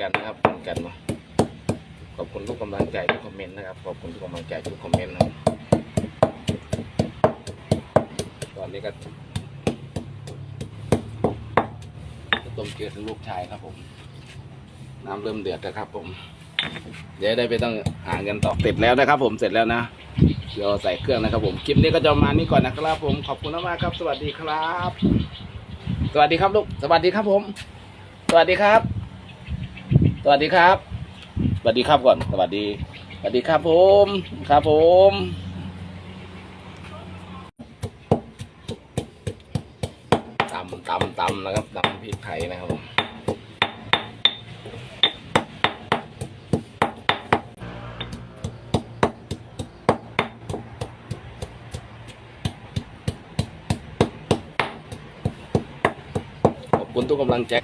กันนะครับเหมือนกันเนาะขอบคุณทุกกำลังใจทุกคอมเมนต์นะครับขอบคุณทุกกำลังใจทุกคอมเมนต์นะครับตอนนี้ก็จะต้มเกลือลูกชายครับผม น้ำเริ่มเดือดแล้วครับ ผม เดี๋ยวได้ไปต้องหาเงินต่อเสร็จแล้วนะครับ ผมเสร็จแล้วนะเดี๋ยวใส่เครื่องนะครับ ผมคลิปนี้ก็จะมานี้ก่อนนะครับผมขอบคุณมากครับ สวัสดีครับ สวัสดีครับลูกสวัสดีครับผม สวัสดีครับ สวัสดีครับ สวัสดีครับก่อน สวัสดี สวัสดีครับผม ครับผม ตำตำตำนะครับตำพริกไทยนะครับผมขอบคุณทุกกำลังใจ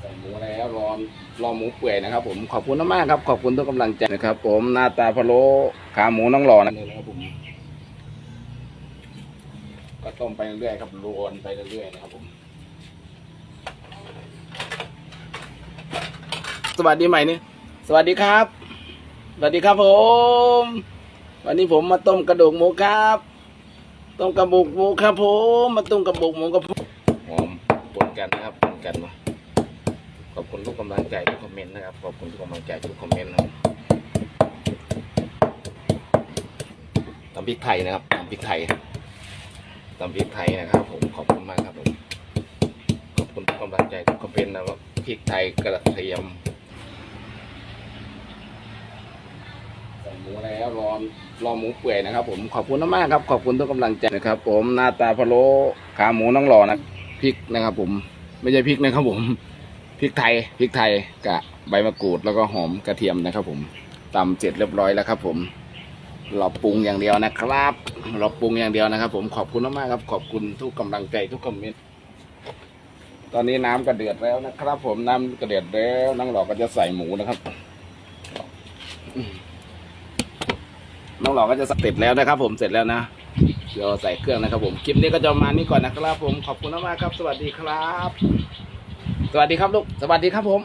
ใส่หมูแล้ว รอรอหมูเปื่อยนะครับ ผมขอบคุณมากๆครับ ขอบคุณทุกกำลังใจนะครับ ผมหน้าตาพะโล้ขาหมูน้องหล่อนะเลยครับผมก็ต้มไปเรื่อยๆครับรวนไปเรื่อยๆนะครับผมสวัสดีใหม่นี่สวัสดีครับ สวัสดีครับผม วันนี้ผมมาต้มกระดูกหมูครับ ต้มกระบุกหมูครับผม มาต้มกระบุกหมูกับหอมปนกันนะครับปนกันเนา อบคุณทุกกำลังใจทุกคอมเมนต์นะครับ ขอบคุณทุกกำลังใจทุกคอมเมนต์นะครับตำพริกไทยนะครับตำพริกไทยตำพริกไทยนะครับ ผมขอบคุณมากครับผมขอบคุณทุกกำลังใจทุกคอมเมนต์นะครับพริกไทยกระเทียมหมูแล้วรอรอหมูเปื่อยนะครับ ผมขอบคุณมากๆครับ ขอบคุณทุกกำลังใจนะครับ ผมหน้าตาพะโล้ขาหมูน้องหล่อนะพริกนะครับ ผมไม่ใช่พริกนะครับผม พริกไทยพริกไทยกับใบมะกรูดแล้วก็หอมกระเทียมนะครับ ผมตำเสร็จเรียบร้อยแล้วครับ ผม เราปรุงอย่างเดียวนะครับ เราปรุงอย่างเดียวนะครับ ผมขอบคุณมากๆครับ ขอบคุณทุกกำลังใจทุกคอมเมนต์ตอนนี้น้ำกระเดือดแล้วนะครับ ผมน้ำกระเดือดแล้วน้องหลอกก็จะใส่หมูนะครับน้องหลอกก็จะเสร็จแล้วนะครับ ผมเสร็จแล้วนะเดี๋ยวใส่เครื่องนะครับ ผมคลิปนี้ก็จะมานี้ก่อนนะครับ ผมขอบคุณมากๆครับ สวัสดีครับ สวัสดีครับลูกสวัสดีครับผม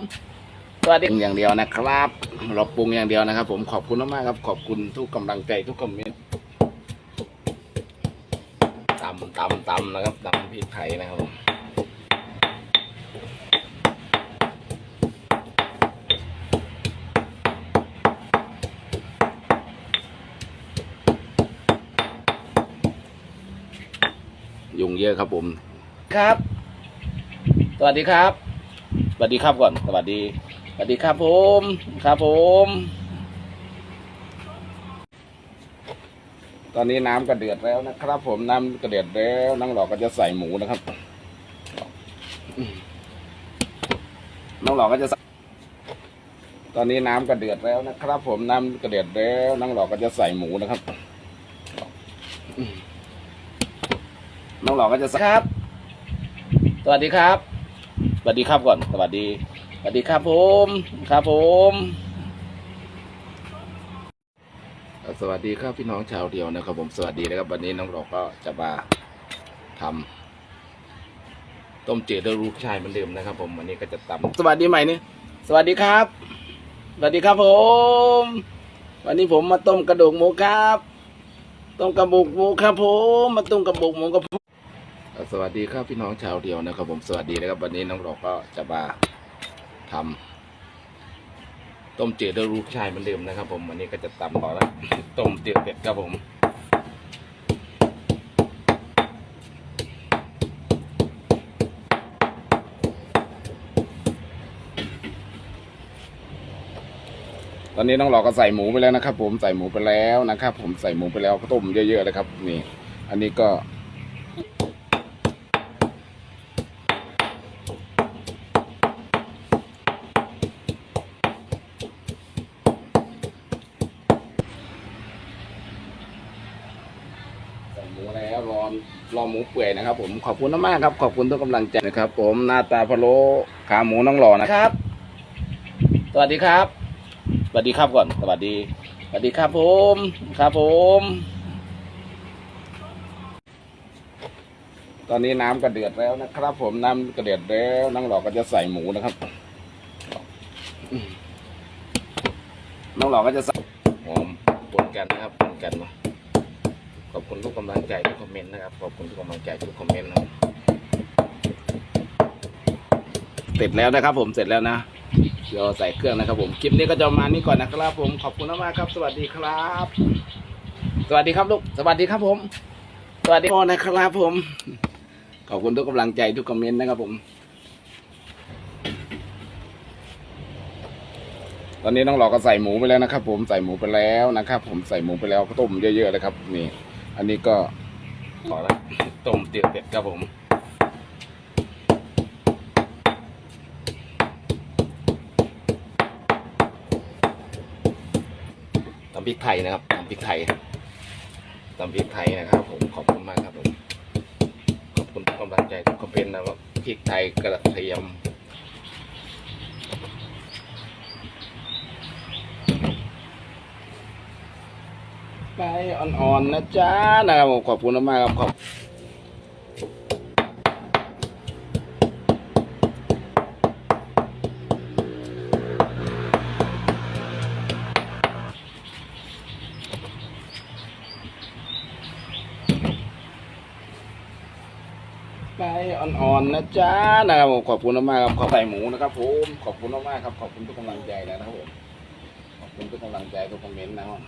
สวัสดีอย่างเดียวนะครับ เราปรุงอย่างเดียวนะครับ ผมขอบคุณมากๆครับ ขอบคุณทุกกำลังใจทุกคอมเมนต์ตำตำตำนะครับตำพริกไทยนะครับผมยุงเยอะครับผม ครับ สวัสดีครับ สวัสดีครับก่อน สวัสดี สวัสดีครับผม ครับผม ตอนนี้น้ำกระเดือดแล้วนะครับ ผมน้ำกระเดือดแล้วน้องหลอกก็จะใส่หมูนะครับ น้องหลอกก็จะ ตอนนี้น้ำกระเดือดแล้วนะครับ ผมน้ำกระเดือดแล้วน้องหลอกก็จะใส่หมูนะครับ น้องหลอกก็จะใส่ครับ สวัสดีครับ สวัสดีครับก่อน สวัสดี สวัสดีครับผม ครับผม สวัสดีครับพี่น้องชาวเดียวนะครับ ผม สวัสดีนะครับ วันนี้น้องหลอกก็จะมาทำต้มจืดด้วยลูกชายเหมือนเดิมนะครับ ผม วันนี้ก็จะตำสวัสดีใหม่นี่ สวัสดีครับ สวัสดีครับผม วันนี้ผมมาต้มกระดูกหมูครับ ต้มกระบุกหมูครับผม มาต้มกระบุกหมูกับ สวัสดีครับพี่น้องชาวเดียวนะครับ ผมสวัสดีนะครับ วันนี้น้องหลอกก็จะมาทำต้มจืดด้วยลูกชายเหมือนเดิมนะครับ ผมวันนี้ก็จะตำต่อแล้วต้มจืดเป็ดครับผมตอนนี้น้องหลอกก็ใส่หมูไปแล้วนะครับ ผมใส่หมูไปแล้วนะครับ ผมใส่หมูไปแล้วก็ต้มเยอะๆเลยครับ นี่ อันนี้ก็ ใส่หมูแล้วรอรอหมูเปื่อย นะครับ ผมขอบคุณมากๆครับ ขอบคุณทุกกำลังใจนะครับ ผมหน้าตาพะโล้ขาหมูน้องหล่อนะครับ สวัสดีครับสวัสดีครับก่อนสวัสดีสวัสดีครับผมครับผมตตอนนี้น้ำกระเดือดแล้วนะครับ ผมน้ำกระเดือดแล้วน้องหลอกก็จะใส่หมูนะครับอืมน้องหลอกก็จะใส่หอมปนกันนะครับปนกันเนาะ ขอบคุณทุกกำลังใจทุกคอมเมนต์นะครับ ขอบคุณทุกกำลังใจทุกคอมเมนต์นะครับเสร็จแล้วนะครับ ผมเสร็จแล้วนะเดี๋ยวใส่เครื่องนะครับ ผมคลิปนี้ก็จะประมาณนี้ก่อนนะครับ ผมขอบคุณมากครับ สวัสดีครับ สวัสดีครับลูกสวัสดีครับผม สวัสดีพ่อนะครับ ผม ขอบคุณทุกกำลังใจทุกคอมเมนต์นะครับ ผม ตอนนี้น้องหลอกก็ใส่หมูไปแล้วนะครับ ผมใส่หมูไปแล้วนะครับ ผมใส่หมูไปแล้วก็ต้มเยอะๆเลยครับนี่ อันนี้ก็ต่อแล้วต้มเตี๋ยวเป็ดครับผมตำพริกไทยนะครับตำพริกไทยตำพริกไทยนะครับผมขอบคุณมากครับผมขอบคุณทุกกำลังใจทุกคอมเมนต์นะครับพริกไทยกระเทียม ไปอ่อนๆนะจ๊ะนะครับผมขอบคุณมากๆครับขอบไปอ่อนๆนะจ๊ะนะครับผมขอบคุณมากๆครับขอใส่หมูนะครับผมขอบคุณมากๆครับขอบคุณทุกกำลังใจนะครับผมขอบคุณทุกกำลังใจทุกคอมเมนต์นะครับ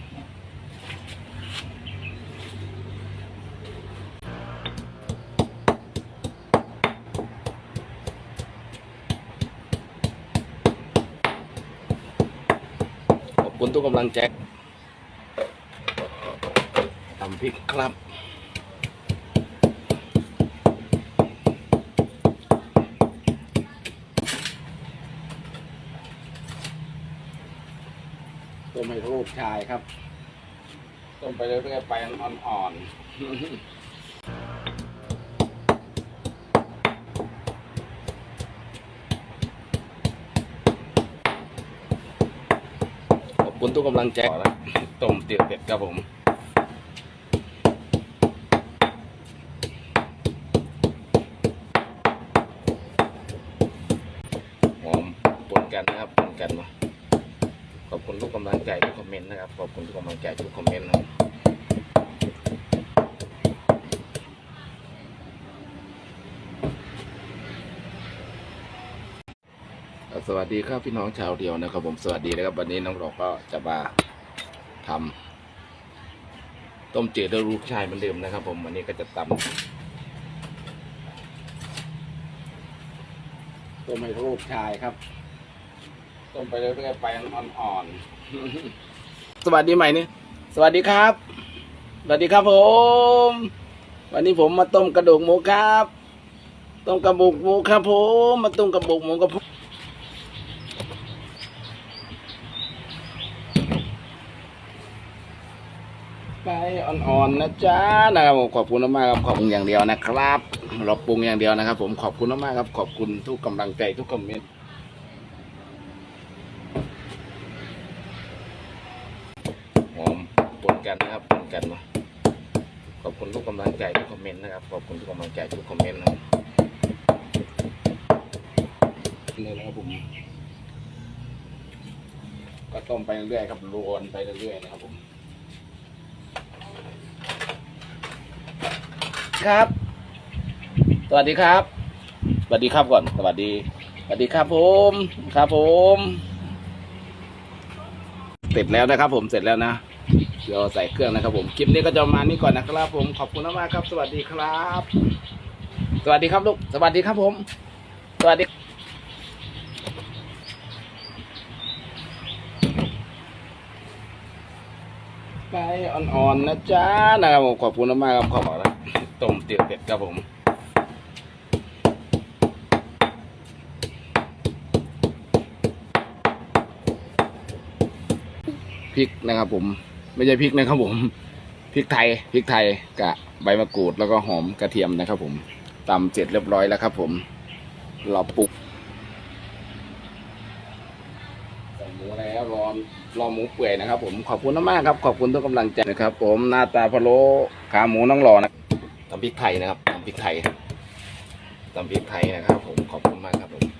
ทุกกำลังใจทำพริกครับ ต้มให้ลูกชายครับ ต้มไปเรื่อยๆไปอ่อนๆ ทุกกำลังใจนะต้มเตี๋ยวเป็ดครับผมหอมปนกันนะครับปนกันมาขอบคุณทุกกำลังใจทุกคอมเมนต์นะครับขอบคุณทุกกำลังใจทุกคอมเมนต์นะครับ สวัสดีครับพี่น้องชาวเดียวนะครับ ผมสวัสดีนะครับวันนี้น้องเราก็จะมาทำต้มจืดด้วยลูกชายเหมือนเดิมนะครับ ผมวันนี้ก็จะตำต้มให้ลูกชายครับต้มไปเรื่อยๆไปอ่อนๆสวัสดีใหม่นี่สวัสดีครับ สวัสดีครับผม วันนี้ผมมาต้มกระดูกหมูครับต้มกระดูกหมูครับผมมาต้มกระดูกหมูกับผม อ่อนๆนะจ๊ะนะครับผมขอบคุณมากๆครับขอบคุณอย่างเดียวนะครับ เราปรุงอย่างเดียวนะครับ ผมขอบคุณมากๆครับ ขอบคุณทุกกำลังใจทุกคอมเมนต์หอมปนกันนะครับปนกันเนาะขอบคุณทุกกำลังใจทุกคอมเมนต์นะครับขอบคุณทุกกำลังใจทุกคอมเมนต์นะครับเลยนะครับผมก็ต้มไปเรื่อยๆครับรวนไปเรื่อยๆนะครับผม ครับ สวัสดีครับ สวัสดีครับก่อน สวัสดี สวัสดีครับผม ครับผม เสร็จแล้วนะครับ ผมเสร็จแล้วนะ เดี๋ยวใส่เครื่องนะครับ ผม คลิปนี้ก็จะมานี้ก่อนนะครับ ผม ขอบคุณมากครับ สวัสดีครับ สวัสดีครับลูก สวัสดีครับผม สวัสดีไปอ่อนๆนะจ๊ะนะครับผมขอบคุณมากครับขอบคุณนะ ต้มเตี๋ยวเป็ดครับผมพริกนะครับผมไม่ใช่พริกนะครับผมพริกไทยพริกไทยกับใบมะกรูดแล้วก็หอมกระเทียมนะครับ ผมตำเสร็จเรียบร้อยแล้วครับ ผมเราปลุกใส่หมูแล้วรอรอหมูเปื่อยนะครับ ผมขอบคุณมากๆครับ ขอบคุณทุกกำลังใจนะครับ ผมหน้าตาพะโล้ขาหมูน้องหล่อนะ ตำพริกไทยนะครับตำพริกไทยตำพริกไทยนะครับ ผมขอบคุณมากครับผม